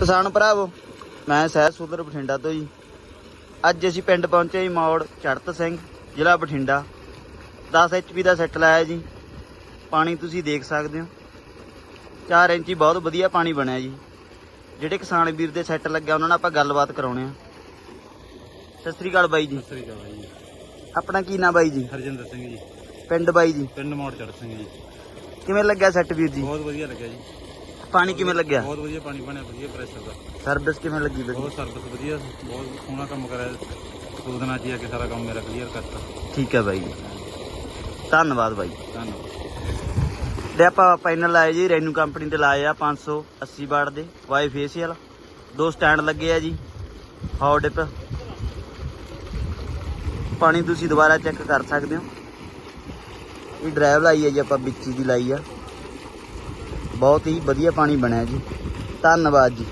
ਕਿਸਾਨ ਭਰਾਵੋ ਮੈਂ ਸਹਿਜ ਸੁੰਦਰ ਬਠਿੰਡਾ ਤੋਂ ਜੀ। ਅੱਜ ਅਸੀਂ ਪਿੰਡ ਪਹੁੰਚੇ ਜੀ ਮੌੜ ਚੜਤ ਸਿੰਘ ਜ਼ਿਲ੍ਹਾ ਬਠਿੰਡਾ। 10 ਐਚਪੀ ਦਾ ਸੈੱਟ ਲਾਇਆ ਜੀ। ਪਾਣੀ ਤੁਸੀਂ ਦੇਖ ਸਕਦੇ ਹੋ। 4 ਇੰਚੀ ਬਹੁਤ ਵਧੀਆ ਪਾਣੀ ਬਣਿਆ ਜੀ। ਜਿਹੜੇ ਕਿਸਾਨ ਵੀਰ ਦੇ ਸੈੱਟ ਲੱਗਿਆ ਉਹਨਾਂ ਨਾਲ ਆਪਾਂ ਗੱਲਬਾਤ ਕਰਾਉਣੇ ਆ। ਸਤਿ ਸ੍ਰੀ ਅਕਾਲ ਬਾਈ ਜੀ। ਸ੍ਰੀ ਅਕਾਲ ਜੀ। ਆਪਣਾ ਕੀ ਨਾਮ ਬਾਈ ਜੀ? ਹਰਜਿੰਦਰ ਸਿੰਘ ਜੀ। ਪਿੰਡ ਬਾਈ ਜੀ। ਪਿੰਡ ਮੋੜ ਚੜ ਸਿੰਘ ਜੀ। ਕਿਵੇਂ ਲੱਗਿਆ ਸੈੱਟ ਵੀਰ ਜੀ? ਬਹੁਤ ਵਧੀਆ ਲੱਗਿਆ ਜੀ। ਪਾਣੀ ਕਿਵੇਂ ਲੱਗਿਆ? ਬਹੁਤ ਵਧੀਆ ਪਾਣੀ ਬਣਿਆ ਵਧੀਆ ਪ੍ਰੈਸ਼ਰ ਦਾ। ਸਰਵਿਸ ਕਿਵੇਂ ਲੱਗੀ ਬਾਈ? ਬਹੁਤ ਸਰਵਿਸ ਵਧੀਆ ਬਹੁਤ ਸੋਹਣਾ ਕੰਮ ਕਰਿਆ। ਦੋ ਦਿਨਾਂ 'ਚ ਹੀ ਆ ਕੇ ਸਾਰਾ ਕੰਮ ਮੇਰਾ ਕਲੀਅਰ ਕਰਤਾ। ਠੀਕ ਹੈ ਬਾਈ ਧੰਨਵਾਦ ਬਾਈ। ਧੰਨਵਾਦ। ਤੇ ਆਪਾਂ ਪੈਨਲ ਲਾਏ ਜੀ ਰੈਨੂ ਕੰਪਨੀ ਤੇ ਲਾਏ ਆ 580 ਵਾਟ ਦੇ ਵਾਈ ਫੇਸ਼ੀਅਲ ਦੋ ਸਟੈਂਡ ਲੱਗੇ ਆ ਜੀ ਹੌਟ ਡਿਪ ਪਾਣੀ ਤੁਸੀਂ ਦੁਬਾਰਾ ਚੈੱਕ ਕਰ ਸਕਦੇ ਹੋ। ਇਹ ਡਰਾਈਵ ਲਾਈ ਹੈ ਜੀ ਆਪਾਂ ਵਿੱਚੀ ਦੀ ਲਾਈ ਆ। ਬਹੁਤ ਹੀ ਵਧੀਆ ਪਾਣੀ ਬਣਿਆ ਜੀ। ਧੰਨਵਾਦ ਜੀ।